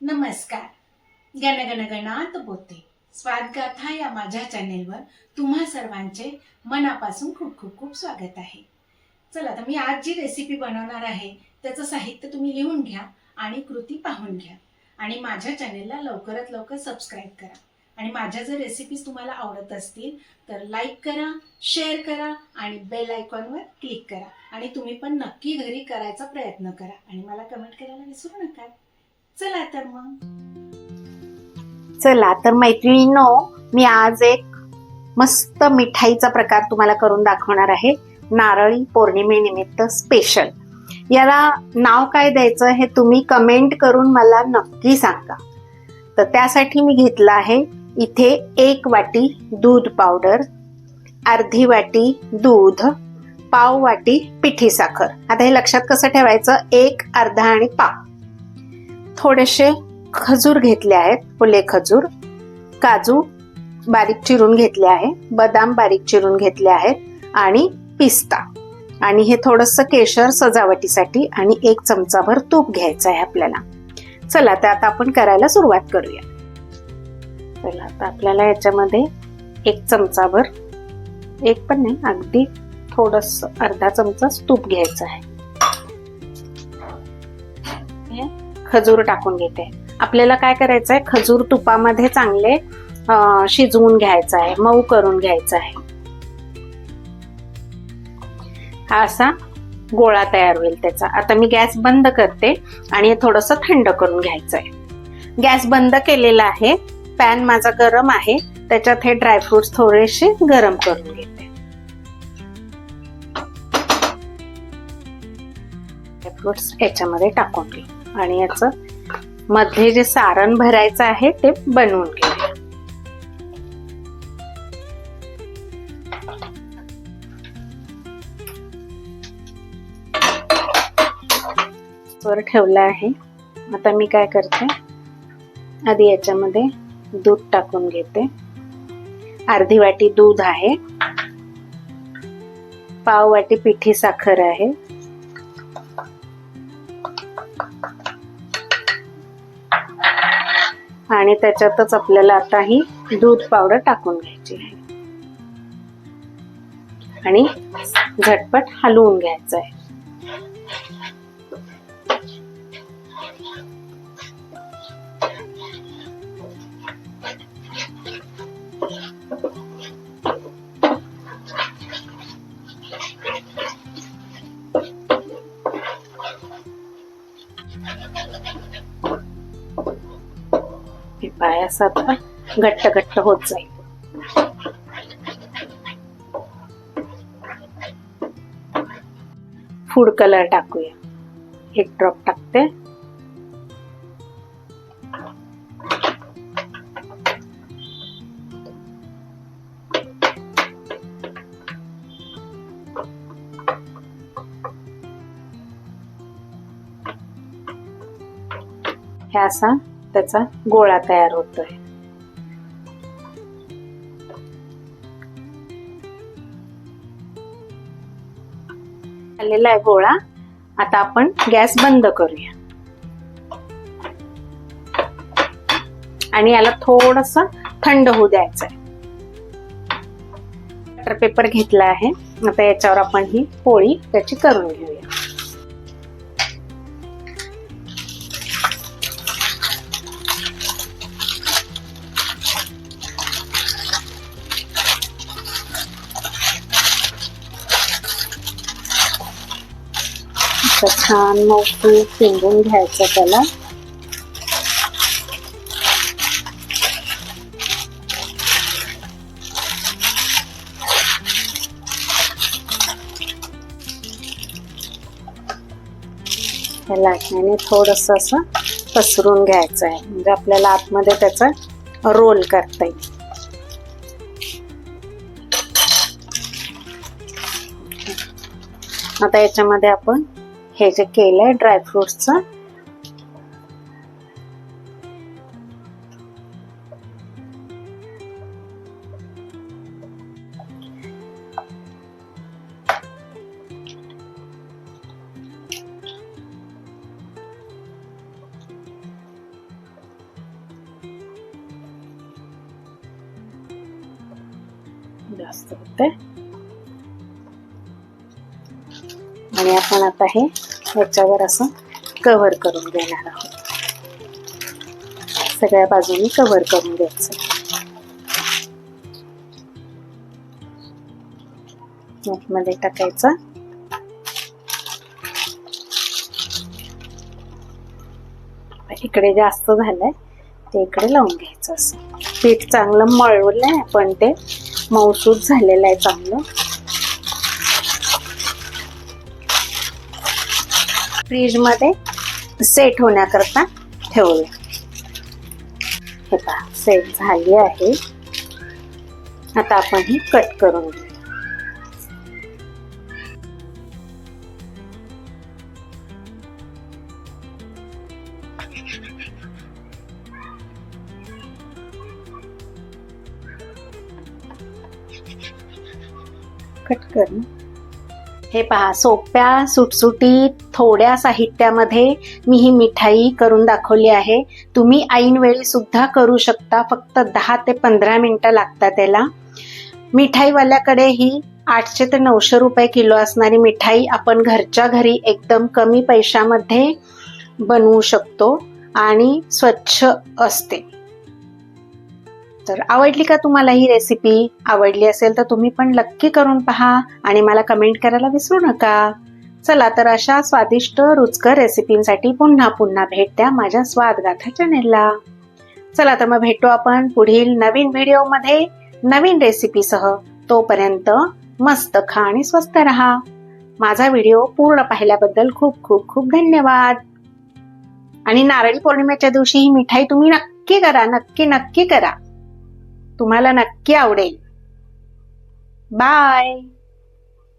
नमस्कार. गणगण गणात बोते स्वादगाथा या माझ्या चॅनेलवर तुम्हा सर्वांचे मनापासून खूप खूप खूप स्वागत आहे. चला तर मी आज जी रेसिपी बनवणार आहे त्याचं साहित्य तुम्ही लिहून घ्या आणि कृती पाहून घ्या. आणि माझ्या चॅनेलला लवकरात लवकर सबस्क्राईब करा. आणि माझ्या जर रेसिपीज तुम्हाला आवडत असतील तर लाईक करा शेअर करा आणि बेल आयकॉनवर क्लिक करा. आणि तुम्ही पण नक्की घरी करायचा प्रयत्न करा. आणि मला कमेंट करायला विसरू नका. चला तर मग. चला तर मैत्रिणींनो मी आज एक मस्त मिठाईचा प्रकार तुम्हाला करून दाखवणार आहे. नारळी पौर्णिमेनिमित्त स्पेशल याला नाव काय द्यायचं हे तुम्ही कमेंट करून मला नक्की सांगा. तर त्यासाठी मी घेतलं आहे इथे एक वाटी दूध पावडर अर्धी वाटी दूध पाव वाटी पिठी साखर. आता हे लक्षात कसं ठेवायचं? एक अर्धा आणि पाव. थोडेसे खजूर घेतले आहेत फुले खजूर. काजू बारीक चिरून घेतले आहे बदाम बारीक चिरून घेतले आहेत आणि पिस्ता. आणि हे थोडंसं केशर सजावटीसाठी आणि एक चमचाभर तूप घ्यायचं आहे आपल्याला. चला तर आता आपण करायला सुरुवात करूया. चला आता आपल्याला याच्यामध्ये एक चमचाभर एक पण नाही अगदी थोडस अर्धा चमचाच तूप घ्यायचं आहे. खजूर टाकून घेते. आपल्याला काय करायचं आहे खजूर तुपामध्ये चांगले शिजवून घ्यायचं आहे मऊ करून घ्यायचं आहे हा असा गोळा तयार होईल त्याचा. आता मी गॅस बंद करते आणि थोडंसं थोडस थंड करून घ्यायचं आहे गॅस बंद केलेला आहे. पॅन माझा गरम आहे. त्याच्यात हे ड्रायफ्रुट्स थोडेसे गरम करून घेते. ड्रायफ्रुट्स याच्यामध्ये टाकून घे आणि याचं मध्ये जे सारण भरायचं आहे ते बनवून घेऊया. वर ठेवलं आहे. आता मी काय करते? आधी याच्यामध्ये दूध टाकून घेते. अर्धी वाटी दूध आहे. पाव वाटी पिठी साखर आहे. आणि त्याच्यातच आपल्याला आता ही दूध पावडर टाकून घ्यायची आहे. आणि झटपट हलवून घ्यायचं आहे. पाय असा घट्ट घट्ट होत जाईल. फूड कलर टाकूया. एक ड्रॉप टाकते. हे असा त्याचा गोळा तयार होतोय. आलेला आहे गोळा. आता आपण गॅस बंद करूया. आणि याला थोडस थंड होऊ द्यायचं आहे पेपर घेतला आहे. आता याच्यावर आपण ही पोळी त्याची करून घेऊया. असं छान मऊ शिंदून घ्यायचं त्याला. त्या लाटण्याने थोडस असं पसरून घ्यायचं आहे. म्हणजे आपल्याला आतमध्ये त्याचा रोल करता येईल. आता याच्यामध्ये आपण हे जे केलं आहे ड्रायफ्रुट्सचं जास्त होते आणि आपण आता हे ह्याच्यावर असं कव्हर करून घेणार आहोत. सगळ्या बाजूनी कव्हर करून घ्यायचं. मध्ये टाकायचं. इकडे जास्त झालंय ते इकडे लावून घ्यायचं असं. पीठ चांगलं मळवलंय पण ते. मौसूद झालेलं आहे चांगलं. फ्रीजमध्ये सेट होण्याकरता ठेवूया. हे पहा सेट झाली आहे. आता आपण ही कट करून घेऊ. कट कर हे पहा सोप्या सुटसुटीत थोड्या साहित्यामध्ये मी ही मिठाई करून दाखवली आहे. तुम्ही ऐनवेळी सुद्धा करू शकता. फक्त दहा ते पंधरा मिनटं लागतात त्याला. मिठाईवाल्याकडे ही आठशे ते नऊशे रुपये किलो असणारी मिठाई आपण घरच्या घरी एकदम कमी पैशामध्ये बनवू शकतो आणि स्वच्छ असते. तर आवडली का तुम्हाला ही रेसिपी आवडली असेल तर तुम्ही पण नक्की करून पहा आणि मला कमेंट करायला विसरू नका. चला तर अशा स्वादिष्ट रुचकर रेसिपींसाठी पुन्हा पुन्हा भेट द्या माझ्या स्वादगाथा चॅनेलला चला तर मग भेटू आपण पुढील नवीन व्हिडिओमध्ये नवीन रेसिपीसह तोपर्यंत मस्त खा आणि स्वस्त राहा. माझा व्हिडिओ पूर्ण पाहिल्याबद्दल खूप खूप खूप धन्यवाद. आणि नारळी पौर्णिमेच्या दिवशी ही मिठाई तुम्ही नक्की करा नक्की नक्की करा. तुम्हाला नक्की आवडेल. बाय